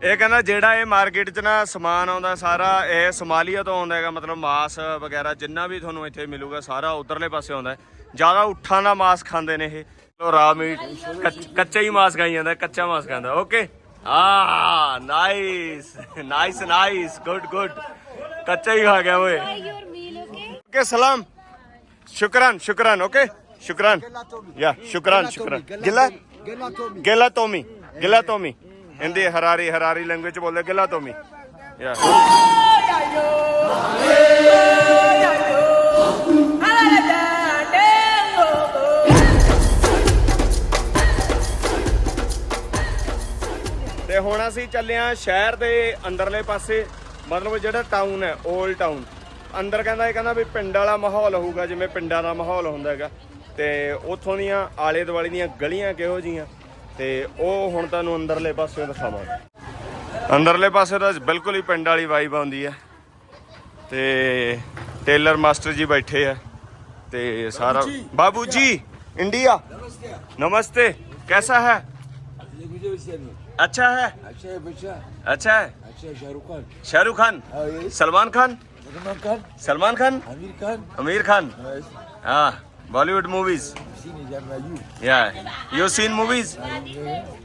ਇਹ ਕਹਿੰਦਾ ਜਿਹੜਾ ਇਹ ਮਾਰਕੀਟ 'ਚ ਨਾ ਸਮਾਨ ਆਉਂਦਾ ਸਾਰਾ ਇਹ ਸਮਾਲੀਆ ਤੋਂ ਆਉਂਦਾ ਹੈਗਾ ਮਤਲਬ ਮਾਸ ਵਗੈਰਾ ਜਿੰਨਾ ਵੀ ਤੁਹਾਨੂੰ ਇੱਥੇ ਮਿਲੂਗਾ ਸਾਰਾ ਉਧਰਲੇ ਪਾਸੇ ਆਉਂਦਾ ਜ਼ਿਆਦਾ ਉੱਠਾਂ ਦਾ ਮਾਸ ਖਾਂਦੇ ਨੇ ਇਹ। ਲੋ ਰਾ ਮੀਟ ਕੱਚਾ ਹੀ ਮਾਸ ਖਾਈ ਜਾਂਦਾ ਕੱਚਾ ਮਾਸ ਖਾਂਦਾ। ਓਕੇ ਆ nice nice nice good good ਕੱਚਾ ਹੀ ਖਾ ਗਿਆ ਓਏ। ਓਕੇ ਸਲਾਮ। ਸ਼ੁਕਰਾਨ ਸ਼ੁਕਰਾਨ ਓਕੇ ਸ਼ੁਕਰਾਨ। ਯਾ ਸ਼ੁਕਰਾਨ ਸ਼ੁਕਰਾਨ। ਗਿਲਾ ਗਿਲਾ? ਤੋਮੀ ਗਿਲਾ Tommy Hindi, Harari Harari language boleh gila Tommy. Ya. ਤੇ ਹੁਣ ਅਸੀਂ ਚੱਲੇ ਆ ਸ਼ਹਿਰ ਦੇ ਅੰਦਰਲੇ ਪਾਸੇ। ਮਤਲਬ ਜਿਹੜਾ ਟਾਊਨ ਹੈ 올ਡ ਟਾਊਨ ਅੰਦਰ ਕਹਿੰਦਾ ਇਹ ਕਹਿੰਦਾ ਵੀ ਪਿੰਡ ਵਾਲਾ ਮਾਹੌਲ ਹੋਊਗਾ ਜਿਵੇਂ ਪਿੰਡਾਂ ਦਾ ਮਾਹੌਲ ਹੁੰਦਾ ਹੈਗਾ। ਤੇ ਉੱਥੋਂ ਦੀਆਂ ਆਲੇ ਦੁਆਲੇ ਦੀਆਂ ਗਲੀਆਂ ਕਿਹੋ ਜੀਆਂ ਤੇ ਉਹ ਹੁਣ ਤੁਹਾਨੂੰ ਅੰਦਰਲੇ ਪਾਸੇ ਦਿਖਾਵਾਂਗੇ ਅੰਦਰਲੇ ਪਾਸੇ ਤਾਂ ਬਿਲਕੁਲ ਹੀ ਪਿੰਡ ਵਾਲੀ ਵਾਈਬ ਆਉਂਦੀ ਹੈ ਤੇ ਟੇਲਰ ਮਾਸਟਰ ਜੀ ਬੈਠੇ ਆ ਤੇ ਸਾਰਾ ਬਾਬੂ ਜੀ ਇੰਡੀਆ ਨਮਸਤੇ कैसा है मुझे वैसे नहीं अच्छा है अच्छा है बच्चा अच्छा है अच्छा है शाहरुख खान शाहरुख खान हाँ ये सलमान खान सलमान खान सलमान खान आमिर खान आमिर खान Yes. हाँ बॉलीवुड मूवीज सीने जाना यू या यू सीन मूवीज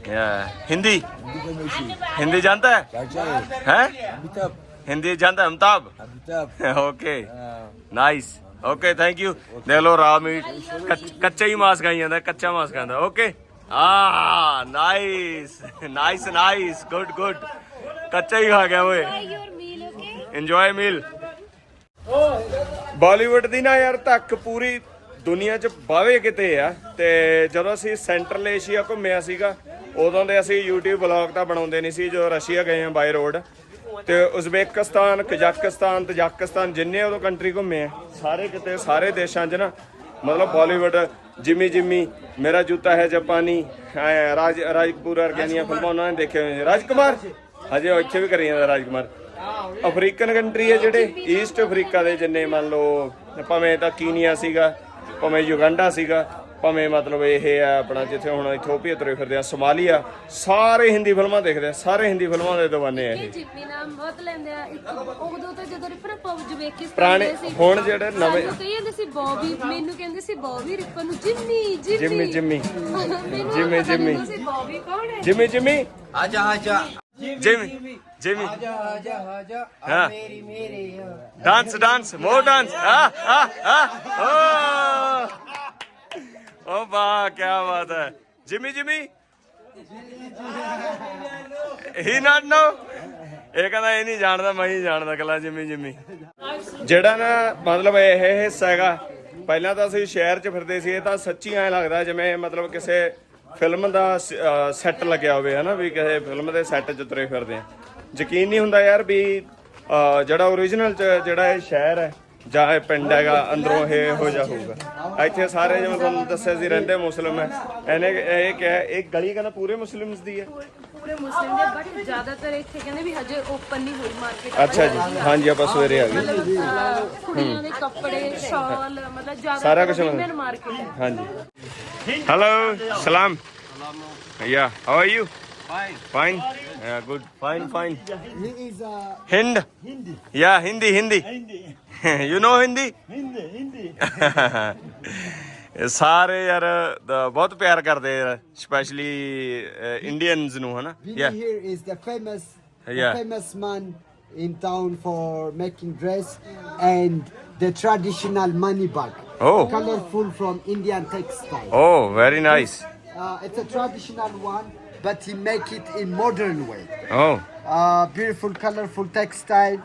या हिंदी हिंदी का मैसी हिंदी जानता है चाचा है हैं अमिताभ हिंदी जानता है अमिताभ अमिताभ ओके हाँ, ਨਾਈਸ ਓਕੇ ਥੈਂਕ ਯੂ ਦੇਖ ਲਓ ਰਾ ਮੀਟ ਕੱਚਾ ਹੀ ਮਾਸ ਖਾਈ ਜਾਂਦਾ ਕੱਚਾ ਮਾਸ ਖਾਂਦਾ ਓਕੇ ਆ nice nice nice good good ਕੱਚਾ ਹੀ ਖਾ ਗਿਆ ਓਏ Try your meal, okay? Enjoy meal Bollywood ਦੀ ਨਾ ਯਾਰ ਧੱਕ ਪੂਰੀ ਦੁਨੀਆ 'ਚ ਬਾਵੇ ਕਿਤੇ ਆ ਤੇ ਜਦੋਂ ਅਸੀਂ ਸੈਂਟਰਲ ਏਸ਼ੀਆ ਘੁੰਮਿਆ ਸੀਗਾ, ਉਦੋਂ ਦੇ ਅਸੀਂ YouTube ਵਲੌਗ ਤਾਂ ਬਣਾਉਂਦੇ ਨਹੀਂ ਸੀ, ਜਦੋਂ ਰਸ਼ੀਆ ਗਏ ਆ ਬਾਈ ਰੋਡ ਤੇ ਉਜ਼ਬੇਕਿਸਤਾਨ, ਕਜ਼ਾਕਿਸਤਾਨ, ਤਜਾਕਿਸਤਾਨ ਜਿੰਨੇ ਉਦੋਂ ਕੰਟਰੀ ਘੁੰਮੇ ਆ, ਸਾਰੇ ਕਿਤੇ, ਸਾਰੇ ਦੇਸ਼ਾਂ 'ਚ ਨਾ, ਮਤਲਬ ਬਾਲੀਵੁੱਡ ਜਿਮੀ ਜਿਮੀ ਮੇਰਾ ਜੁੱਤਾ ਹੈ ਜਾਪਾਨੀ, ਐਂ ਰਾਜ ਰਾਜਕਪੂਰ ਵਰਗੀਆਂ ਫਿਲਮਾਂ ਉਹਨਾਂ ਨੇ ਦੇਖੇ ਹੋਏ ਰਾਜਕੁਮਾਰ? ਹਜੇ ਉਹ ਇੱਥੇ ਵੀ ਕਰੀ ਜਾਂਦਾ ਰਾਜਕੁਮਾਰ। ਅਫਰੀਕਨ ਕੰਟਰੀ ਹੈ ਜਿਹੜੇ ਈਸਟ ਅਫਰੀਕਾ ਦੇ ਜਿੰਨੇ ਮੰਨ ਲਓ, ਭਾਵੇਂ ਤਾਂ ਕੀਨੀਆ ਸੀਗਾ ਭਾਵੇਂ ਯੁਗੰਡਾ ਸੀਗਾ ਭਾਵੇਂ ਮਤਲਬ ਇਹ ਆ ਆਪਣਾ ਜਿੱਥੇ ਹੁਣ ਇਥੋਪੀਆ ਤੁਰੇ ਫਿਰਦੇ ਆ ਸੋਮਾਲੀਆ ਸਾਰੇ ਹਿੰਦੀ ਫਿਲਮਾਂ ਦੇਖਦੇ ਆ ਸਾਰੇ ਹਿੰਦੀ ਫਿਲਮਾਂ ਦੇ دیਵਾਨੇ ਆ ਇਹ। ਜਿਪਨੀ ਨਾਮ ਬਹੁਤ ਲੈਂਦੇ ਆ। ਇੱਕ ਉਦੋਂ ਤਾਂ ਜਦੋਂ ਰਿਪਰ ਪਬਜਵੇਕਿਸਤਾਨ ਪੁਰਾਣੇ ਹੁਣ ਜਿਹੜੇ Jimmy Jimmy. Jimmy Jimmy. Jimmy Jimmy. Jimmy ਆਜਾ જેમી આજા આજા આજા આ મેરી મેરી ડાન્સ ડાન્સ મોર ડાન્સ હા હા હા ઓ વાહ ક્યા વાત હે જીમી જીમી ਹੀ ਨਾਟ ਨੋ ਇਹ ਕਹਿੰਦਾ ਇਹ ਨਹੀਂ ਜਾਣਦਾ ਮੈਂ ਹੀ ਜਾਣਦਾ ਕਲਾ ਜਿਮੀ ਜਿਮੀ ਜਿਹੜਾ ਨਾ ਮਤਲਬ ਇਹ ਹਿੱਸਾ ਹੈਗਾ ਪਹਿਲਾਂ ਤਾਂ ਅਸੀਂ ਸ਼ਹਿਰ 'ਚ ਫਿਰਦੇ ਸੀ ਇਹ ਤਾਂ ਸੱਚੀ ਐ ਲੱਗਦਾ ਜਿਵੇਂ ਮਤਲਬ ਕਿਸੇ ਫਿਲਮ ਦਾ ਸੈੱਟ ਲੱਗਿਆ ਹੋਵੇ ਹਨਾ ਵੀ ਕਿਸੇ ਫਿਲਮ ਦੇ ਸੈੱਟ 'ਚ ਤੁਰੇ ਫਿਰਦੇ ਆ। ਯਕੀਨ ਨਹੀਂ ਹੁੰਦਾ ਯਾਰ ਵੀ ਜਿਹੜਾ 'ਚ ਜਿਹੜਾ ਇਹ ਸ਼ਹਿਰ ਹੈ ਜਾਂ ਇਹ ਪਿੰਡ ਹੈਗਾ ਅੰਦਰੋਂ ਇਹ ਹੋ ਜਾ ਹੋਊਗਾ। ਇੱਥੇ ਸਾਰੇ ਜਿਵੇਂ ਤੁਹਾਨੂੰ ਦੱਸਿਆ ਸੀ ਰਹਿੰਦੇ ਮੁਸਲਮ ਹੈ। ਇਹਨੇ ਇਹ ਕਿਹਾ ਇਹ ਗਲੀ ਕਹਿੰਦਾ ਪੂਰੇ ਮੁਸਲਿਮਸ ਦੀ ਹੈ। ਪੂਰੇ ਮੁਸਲਿਮ ਦੇ ਬਟ ਜ਼ਿਆਦਾਤਰ ਇੱਥੇ ਕਹਿੰਦੇ ਵੀ ਹਜੇ ਓਪਨ ਨਹੀਂ ਹੋਈ ਮਾਰਕੀਟ ਅੱਛਾ ਜੀ ਹਾਂਜੀ ਆਪਾਂ ਸਵੇਰੇ ਆ ਗਏ। ਕੁੜੀਆਂ ਦੇ ਕੱਪੜੇ ਸ਼ਾਲ ਮਤਲਬ ਜ਼ਿਆਦਾ ਸਾਰਾ ਵੂਮਨ ਮਾਰਕੀਟ ਹੈ। ਹਾਂਜੀ। ਹੈਲੋ ਸਲਾਮ। Yeah how are you Fine. Fine? Yeah, good. Fine, fine. He is uh, Hind? Hindi. Yeah, Hindi, Hindi. you know Hindi? Hindi, Hindi. ਇਹ ਸਾਰੇ ਯਾਰ ਦ- ਬਹੁਤ ਪਿਆਰ ਕਰਦੇ ਆ ਸਪੈਸ਼ਲੀ ਇੰਡੀਅਨਸ ਨੂੰ ਹਨਾ Vinny ਯਾ here is the famous, the Yeah. famous man in town for making dress and the traditional money bag. Oh. Colorful from Indian textile. Oh very nice Uh, it's a traditional one, but he make it in modern way. Oh. Uh, beautiful, colorful textile.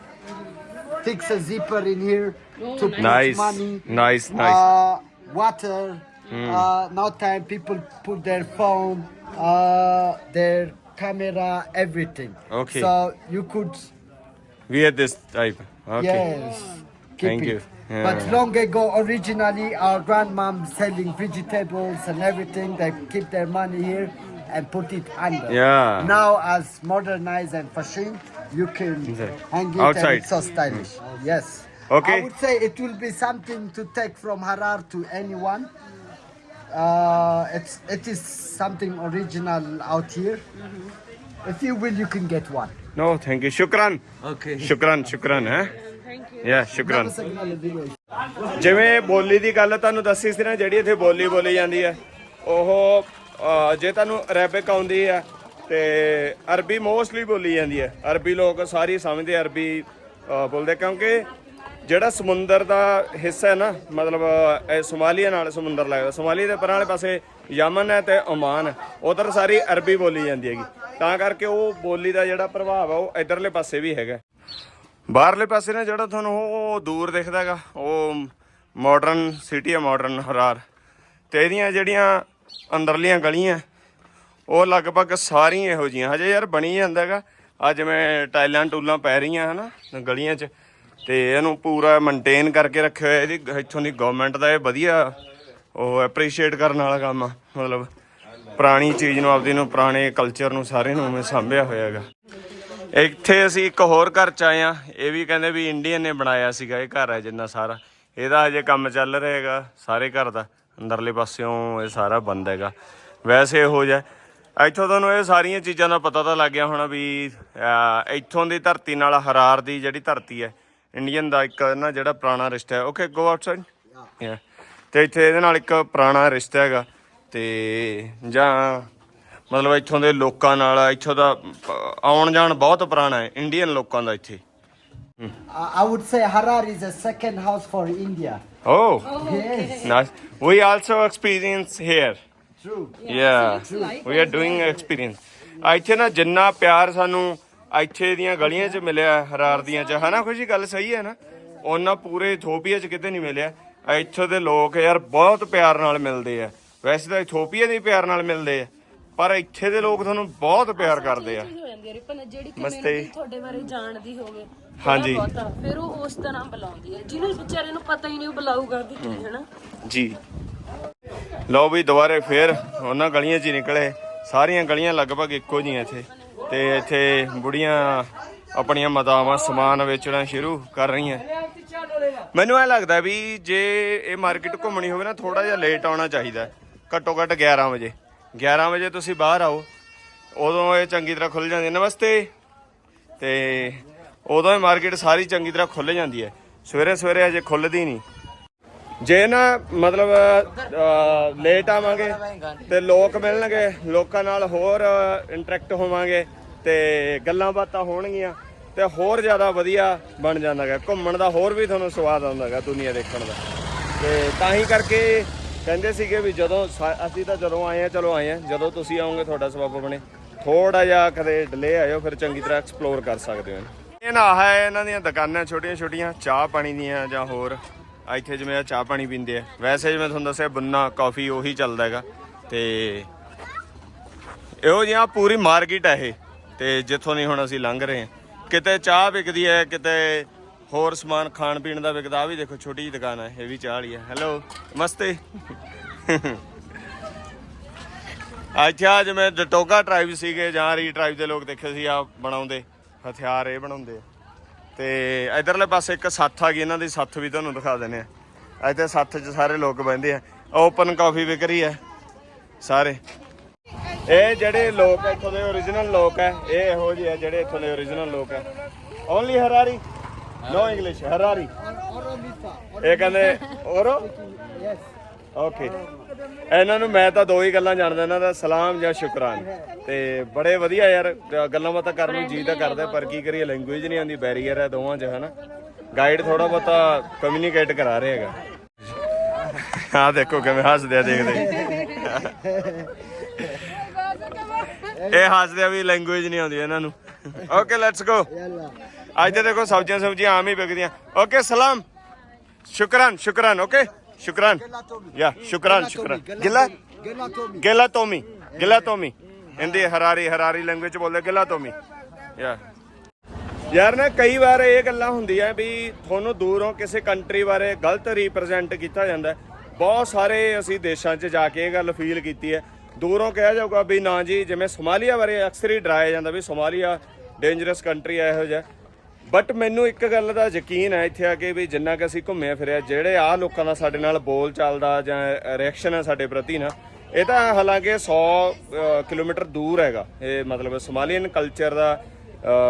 Fix a zipper in here oh, to put Nice. money. Nice, uh, nice. Hmm. Uh, water. Uh, now time people put their phone, uh, their camera, everything. Okay. So you could We had this type. Okay. Yes. Keep Thank it. you. Yeah. But long ago, originally, our grandmom selling vegetables and everything. They keep their money here and put it under. Yeah. Now, as modernized and fashion, you can Inside. hang it Outside. and it's so stylish. Yes. Okay. I would say it will be something to take from Harar to anyone. Uh, it's it is something original out here. If you will, you can get one. No thank you ਸ਼ੁਕਰਾਨ Okay. ਸ਼ੁਕਰਾਨ ਸ਼ੁਕਰਾਨ ਹੈ thank you yeah ਸ਼ੁਕਰਾਨ Signal video. ਜਿਵੇਂ ਬੋਲੀ ਦੀ ਗੱਲ ਤੁਹਾਨੂੰ ਦੱਸੀ ਸੀ ਨਾ ਜਿਹੜੀ ਇੱਥੇ ਬੋਲੀ ਬੋਲੀ ਜਾਂਦੀ ਹੈ ਉਹ ਅਹ, ਜੇ ਤੁਹਾਨੂੰ ਅਰੈਬਿਕ ਆਉਂਦੀ ਹੈ ਤੇ ਅਰਬੀ ਮੋਸਟਲੀ ਬੋਲੀ ਜਾਂਦੀ ਹੈ। ਅਰਬੀ ਲੋਕ ਸਾਰੀ ਸਮਝਦੇ ਅਰਬੀ ਬੋਲਦੇ ਕਿਉਂਕਿ ਜਿਹੜਾ ਸਮੁੰਦਰ ਦਾ ਹਿੱਸਾ ਹੈ ਨਾ ਮਤਲਬ ਅਹ, ਇਹ ਸੋਮਾਲੀਆ ਨਾਲ ਸਮੁੰਦਰ ਲੱਗਦਾ। ਸੋਮਾਲੀਆ ਦੇ ਪਰਾਂ ਵਾਲੇ ਪਾਸੇ ਯਮਨ ਹੈ ਤੇ ਓਮਾਨ। ਉਧਰ ਸਾਰੀ ਅਰਬੀ ਬੋਲੀ ਜਾਂਦੀ ਹੈਗੀ। ਤਾਂ ਕਰਕੇ ਉਹ ਬੋਲੀ ਦਾ ਜਿਹੜਾ ਪ੍ਰਭਾਵ ਆ ਉਹ ਇਧਰਲੇ ਪਾਸੇ ਵੀ ਹੈਗਾ। ਬਾਹਰਲੇ ਪਾਸੇ ਨਾ ਜਿਹੜਾ ਤੁਹਾਨੂੰ ਉਹ ਦੂਰ ਦਿਖਦਾ ਹੈਗਾ ਉਹ ਮਾਡਰਨ ਸਿਟੀ ਹੈ ਮਾਡਰਨ ਹਰਾਰ। ਤੇ ਇਹਦੀਆਂ ਜਿਹੜੀਆਂ ਅੰਦਰਲੀਆਂ ਗਲੀਆਂ। ਉਹ ਲਗਭਗ ਸਾਰੀਆਂ ਇਹੋ ਜੀਆਂ ਹਜੇ ਯਾਰ ਬਣੀ ਜਾਂਦਾ ਹੈਗਾ। ਆ ਜਿਵੇਂ ਟਾਈਲਾਂ ਟੂਲਾਂ ਪੈ ਰਹੀਆਂ ਹਨਾ, ਗਲੀਆਂ 'ਚ। ਤੇ ਇਹਨੂੰ ਪੂਰਾ ਮੇਨਟੇਨ ਕਰਕੇ ਰੱਖਿਆ ਹੋਇਆ। ਇਹਦੀ ਇੱਥੋਂ ਦੀ ਗਵਰਨਮੈਂਟ ਦਾ ਇਹ ਵਧੀਆ ਉਹ ਐਪਰੀਸ਼ੀਏਟ ਕਰਨ ਵਾਲਾ ਕੰਮ ਆ। ਮਤਲਬ ਪੁਰਾਣੀ ਚੀਜ਼ ਨੂੰ, ਆਪਦੀ ਨੂੰ, ਪੁਰਾਣੇ ਕਲਚਰ ਨੂੰ ਸਾਰੇ ਨੂੰ ਮੈਂ ਸਾਂਭਿਆ ਹੋਇਆ ਹੈਗਾ। ਇੱਥੇ ਅਸੀਂ ਇੱਕ ਹੋਰ ਘਰ ਚ ਆਏ ਆ ਇਹ ਵੀ ਕਹਿੰਦੇ ਵੀ ਇੰਡੀਅਨ ਨੇ ਬਣਾਇਆ ਸੀਗਾ ਇਹ ਘਰ ਹੈ ਜਿੰਨਾ ਸਾਰਾ। ਇਹਦਾ ਹਜੇ ਕੰਮ ਚੱਲ ਰਿਹਾ ਹੈਗਾ ਸਾਰੇ ਘਰ ਦਾ। ਅੰਦਰਲੇ ਪਾਸਿਓਂ ਇਹ ਸਾਰਾ ਬੰਦ ਹੈਗਾ। ਵੈਸੇ ਇਹੋ ਜਿਹਾ ਇੱਥੋਂ ਤੁਹਾਨੂੰ ਇਹ ਸਾਰੀਆਂ ਚੀਜ਼ਾਂ ਦਾ ਪਤਾ ਤਾਂ ਲੱਗ ਗਿਆ ਹੋਣਾ ਵੀ ਇੱਥੋਂ ਦੀ ਧਰਤੀ ਨਾਲ ਹਰਾਰ ਦੀ ਜਿਹੜੀ ਧਰਤੀ ਹੈ, ਇੰਡੀਅਨ ਦਾ ਇੱਕ ਨਾ ਜਿਹੜਾ ਪੁਰਾਣਾ ਰਿਸ਼ਤਾ ਹੈ ਓਕੇ ਗੋ ਆਊਟਸਾਈਡ ਯਾ ਤੇ ਇੱਥੇ ਇਹਦੇ ਨਾਲ ਇੱਕ ਪੁਰਾਣਾ ਰਿਸ਼ਤਾ ਹੈਗਾ ਤੇ ਜਾਂ ਮਤਲਬ ਇੱਥੋਂ ਦੇ ਲੋਕਾਂ ਨਾਲ, ਇੱਥੋਂ ਦਾ ਆਉਣ ਜਾਣ ਬਹੁਤ ਪੁਰਾਣਾ ਹੈ, ਇੰਡੀਅਨ ਲੋਕਾਂ ਦਾ ਇੱਥੇ। I would say Harar is a second house for India. Oh Yes, nice we also experience here true. Yeah we are doing experience ਇੱਥੇ ਨਾ ਜਿੰਨਾ ਪਿਆਰ ਸਾਨੂੰ ਇੱਥੇ ਦੀਆਂ ਗਲੀਆਂ 'ਚ ਮਿਲਿਆ ਹਰਾਰ ਦੀਆਂ 'ਚ ਹਨਾ ਖੁਸ਼ੀ ਗੱਲ ਸਹੀ ਹੈ ਨਾ ਉਹਨਾਂ ਪੂਰੇ ਇਥੋਪੀਆ 'ਚ ਕਿਤੇ ਨਹੀਂ ਮਿਲਿਆ ਇੱਥੋਂ ਦੇ ਲੋਕ ਯਾਰ ਬਹੁਤ ਪਿਆਰ ਨਾਲ ਮਿਲਦੇ ਆ ਵੈਸੇ ਤਾਂ ਇਥੋਪੀਆ ਦੇ ਹੀ ਪਿਆਰ ਨਾਲ ਮਿਲਦੇ ਆ ਪਰ ਇੱਥੇ ਦੇ ਲੋਕ ਤੁਹਾਨੂੰ ਬਹੁਤ ਪਿਆਰ ਕਰਦੇ ਆ। ਹੋ ਜਾਂਦੀ ਹੈ ਰਿਪਨ ਜਿਹੜੀ ਮਸਤੇ। ਕਮਿਊਨਿਟੀ ਤੁਹਾਡੇ ਬਾਰੇ ਜਾਣਦੀ ਹੋਵੇ ਹਾਂਜੀ। ਬਹੁਤਾ, ਫਿਰ ਉਹ ਉਸ ਤਰ੍ਹਾਂ ਬੁਲਾਉਂਦੀ ਹੈ। ਜਿਹਨੂੰ ਵਿਚਾਰੇ ਨੂੰ ਪਤਾ ਹੀ ਨਹੀਂ ਉਹ ਬੁਲਾਊਗਾ ਵੀ ਕੀ ਹੈ। ਨਾ ਜੀ। ਲਓ ਵੀ ਦੁਬਾਰੇ ਫੇਰ ਉਹਨਾਂ ਗਲੀਆਂ 'ਚ ਹੀ ਨਿਕਲੇ। ਸਾਰੀਆਂ ਗਲੀਆਂ ਲਗਭਗ ਇੱਕੋ ਜਿਹੀਆਂ ਇੱਥੇ। ਤੇ ਇੱਥੇ ਬੁੜੀਆਂ ਆਪਣੀਆਂ ਮਾਤਾਵਾਂ ਸਮਾਨ ਵੇਚਣਾ ਸ਼ੁਰੂ ਕਰ ਰਹੀਆਂ। ਮੈਨੂੰ ਐ ਲੱਗਦਾ ਵੀ ਜੇ ਇਹ ਮਾਰਕੀਟ ਘੁੰਮਣੀ ਹੋਵੇ ਨਾ ਥੋੜਾ ਜਿਹਾ ਲੇਟ ਆਉਣਾ ਚਾਹੀਦਾ। ਘੱਟੋ ਘੱਟ 11 ਵਜੇ। 11 ਵਜੇ ਤੁਸੀਂ ਬਾਹਰ ਆਓ। ਉਦੋਂ ਇਹ ਚੰਗੀ ਤਰ੍ਹਾਂ ਖੁੱਲ ਜਾਂਦੀ ਹੈ। ਨਮਸਤੇ। ਤੇ ਉਦੋਂ ਇਹ ਮਾਰਕੀਟ ਸਾਰੀ ਚੰਗੀ ਤਰ੍ਹਾਂ ਖੁੱਲ ਜਾਂਦੀ ਹੈ। ਸਵੇਰੇ ਸਵੇਰੇ ਅਜੇ ਖੁੱਲਦੀ ਨਹੀਂ। ਜੇ ਨਾ ਮਤਲਬ ਲੇਟ ਆਵਾਂਗੇ ਤੇ ਲੋਕ ਮਿਲਣਗੇ, ਲੋਕਾਂ ਨਾਲ ਹੋਰ ਇੰਟਰੈਕਟ ਹੋਵਾਂਗੇ ਤੇ ਗੱਲਾਂ ਬਾਤਾਂ ਹੋਣਗੀਆਂ ਤੇ ਹੋਰ ਜ਼ਿਆਦਾ ਵਧੀਆ ਬਣ ਜਾਂਦਾ ਹੈ ਘੁੰਮਣ ਦਾ ਹੋਰ ਵੀ ਤੁਹਾਨੂੰ ਸਵਾਦ ਆਉਂਦਾ ਹੈਗਾ ਦੁਨੀਆ ਦੇਖਣ ਦਾ। ਤੇ ਤਾਂ ਹੀ ਕਰਕੇ ਕਹਿੰਦੇ ਸੀਗੇ ਵੀ ਜਦੋਂ ਸਾ- ਅਸੀਂ ਤਾਂ ਜਦੋਂ ਆਏ ਆ, ਚਲੋ ਆਏ ਆ। ਜਦੋਂ ਤੁਸੀਂ ਆਓਗੇ, ਤੁਹਾਡਾ ਸਬਬ ਬਣੇ। ਥੋੜਾ ਜਿਹਾ ਕਦੇ ਡਿਲੇ ਆਇਓ, ਫਿਰ ਚੰਗੀ ਤਰ੍ਹਾਂ ਐਕਸਪਲੋਰ ਕਰ ਸਕਦੇ ਹੋ ਇਹ ਨਾ ਹੈ, ਇਹਨਾਂ ਦੀਆਂ ਦੁਕਾਨਾਂ ਛੋਟੀਆਂ ਛੋਟੀਆਂ ਚਾਹ ਪਾਣੀ ਦੀਆਂ ਜਾਂ ਹੋਰ। ਆ ਇੱਥੇ ਜਿਵੇਂ ਆ ਚਾਹ ਪਾਣੀ ਪੀਂਦੇ ਆ। ਵੈਸੇ ਜਿਵੇਂ ਤੁਹਾਨੂੰ ਦੱਸਿਆ, ਬੁੰਨਾ, ਕਾਫੀ, ਉਹੀ ਚੱਲਦਾ ਹੈਗਾ। ਤੇ ਇਹੋ ਜਿਹਾ ਪੂਰੀ ਮਾਰਕੀਟ ਹੈ ਇਹ। ਤੇ ਜਿੱਥੋਂ ਨਹੀਂ ਹੁਣ ਅਸੀਂ ਲੰਘ ਰਹੇ। ਹਾਂ ਕਿਤੇ ਚਾਹ ਵਿਕਦੀ ਹੈ, ਕਿਤੇ ਹੋਰ ਸਮਾਨ ਖਾਣ ਪੀਣ ਦਾ ਵਿਕਦਾ, ਆਹ ਵੀ ਦੇਖੋ ਛੋਟੀ ਜਿਹੀ ਦੁਕਾਨ ਹੈ ਇਹ ਵੀ ਚਾਹ ਵਾਲੀ ਹੈ ਹੈਲੋ ਮਸਤੇ ਅੱਛਾ ਜਿਵੇਂ ਡਟੋਗਾ ਟ੍ਰਾਈਬ ਸੀਗੇ, ਜਾਂ ਰੀ ਟ੍ਰਾਈਬ ਦੇ ਲੋਕ ਦੇਖੇ ਸੀ ਆ ਬਣਾਉਂਦੇ, ਹਥਿਆਰ ਇਹ ਬਣਾਉਂਦੇ ਆ। ਤੇ ਇਧਰਲੇ ਪਾਸੇ ਇੱਕ ਸੱਥ ਆ ਗਈ, ਇਹਨਾਂ ਦੀ ਸੱਥ ਵੀ ਤੁਹਾਨੂੰ ਦਿਖਾ ਦਿੰਦੇ ਆ। ਇੱਥੇ ਸੱਥ 'ਚ ਸਾਰੇ ਲੋਕ ਬਹਿੰਦੇ ਆ। ਓਪਨ ਕਾਫੀ ਵਿਕ ਰਹੀ ਹੈ ਸਾਰੇ। ਇਹ ਜਿਹੜੇ ਲੋਕ ਇੱਥੋਂ ਦੇ origignal ਲੋਕ ਹੈ ਇਹ ਇਹੋ ਜਿਹੇ ਆ ਜਿਹੜੇ ਇੱਥੋਂ ਦੇ origignal ਲੋਕ ਹੈ ਓਨਲੀ ਹਰਾਰੀ ਨੋ ਇੰਗਲਿਸ਼ ਹਰਾਰੀ. ਇਹ ਕਹਿੰਦੇ ਔਰੋ. ਓਕੇ ਇਹਨਾਂ ਨੂੰ ਮੈਂ ਤਾਂ ਦੋ ਹੀ ਗੱਲਾਂ ਜਾਣਦਾ ਇਹਨਾਂ ਦਾ ਸਲਾਮ ਜਾਂ ਸ਼ੁਕਰਾਨ। ਤੇ ਬੜੇ ਵਧੀਆ ਯਾਰ ਗੱਲਾਂ ਬਾਤਾਂ ਕਰਨ ਨੂੰ ਜੀ ਤਾਂ ਕਰਦਾ ਪਰ ਕੀ ਕਰੀਏ ਲੈਂਗੁਏਜ ਨਹੀਂ ਆਉਂਦੀ ਬੈਰੀਅਰ ਹੈ ਦੋਵਾਂ 'ਚ ਹਨਾ? ਗਾਈਡ ਥੋੜਾ ਬਹੁਤਾ ਕਮਿਊਨੀਕੇਟ ਕਰਾ ਰਿਹਾ ਹੈਗਾ। ਆਹ ਦੇਖੋ ਕਿਵੇਂ ਹੱਸਦੇ ਆ ਦੇਖਦੇ। ਇਹ ਹੱਸਦੇ ਆ ਵੀ ਲੈਂਗੁਏਜ ਨਹੀਂ ਆਉਂਦੀ ਇਹਨਾਂ ਨੂੰ। Okay let's go. ਅੱਜ ਤੇ ਦੇਖੋ ਸਬਜ਼ੀਆਂ ਸਬਜ਼ੀਆਂ ਆਮ ਹੀ ਵਿਕਦੀਆਂ। ਓਕੇ ਸਲਾਮ। ਸ਼ੁਕਰਾਨ ਸ਼ੁਕਰਾਨ ਓਕੇ ਸ਼ੁਕਰਾਨ। ਯਾ, ਸ਼ੁਕਰਾਨ ਸ਼ੁਕਰਾਨ। ਗਿਲਾ? ਗਿਲਾ ਤੋਮੀ। ਗਿਲਾ ਤੋਮੀ। ਹਿੰਦੀ ਹਰਾਰੀ ਹਰਾਰੀ ਲੈਂਗੁਏਜ ਬੋਲਦੇ, ਗਿਲਾ ਤੋਮੀ। ਯਾ। ਯਾਰ ਨਾ, ਕਈ ਵਾਰ ਇਹ ਗੱਲਾਂ ਹੁੰਦੀਆਂ ਵੀ ਤੁਹਾਨੂੰ ਦੂਰੋਂ ਕਿਸੇ ਕੰਟਰੀ ਬਾਰੇ ਗਲਤ ਰਿਪਰੈਜ਼ੈਂਟ ਕੀਤਾ ਜਾਂਦਾ। ਬਹੁਤ ਸਾਰੇ ਅਸੀਂ ਦੇਸ਼ਾਂ 'ਚ ਜਾ ਕੇ ਇਹ ਗੱਲ ਫੀਲ ਕੀਤੀ ਹੈ। ਦੂਰੋਂ ਕਿਹਾ ਜਾਊਗਾ ਵੀ ਨਾ ਜੀ, ਜਿਵੇਂ ਸੋਮਾਲੀਆ ਬਾਰੇ ਅਕਸਰ ਹੀ ਡਰਾਇਆ ਜਾਂਦਾ ਵੀ ਸੋਮਾਲੀਆ ਡੇਂਜਰਸ ਕੰਟਰੀ ਹੈ ਇਹੋ ਜਿਹਾ। ਬਟ ਮੈਨੂੰ ਇੱਕ ਗੱਲ ਦਾ ਯਕੀਨ ਹੈ ਇੱਥੇ ਆ ਕੇ ਵੀ ਜਿੰਨਾ ਕਿ ਅਸੀਂ ਘੁੰਮਿਆ ਫਿਰਿਆ ਜਿਹੜੇ ਆ ਲੋਕਾਂ ਦਾ ਸਾਡੇ ਨਾਲ ਬੋਲ ਚਾਲ ਦਾ ਜਾਂ ਰਿਐਕਸ਼ਨ ਹੈ ਸਾਡੇ ਪ੍ਰਤੀ ਨਾ ਇਹ ਤਾਂ ਹਾਲਾਂਕਿ 100 ਕਿਲੋਮੀਟਰ ਦੂਰ ਹੈਗਾ। ਇਹ ਮਤਲਬ ਸਮਾਲੀਅਨ ਕਲਚਰ ਦਾ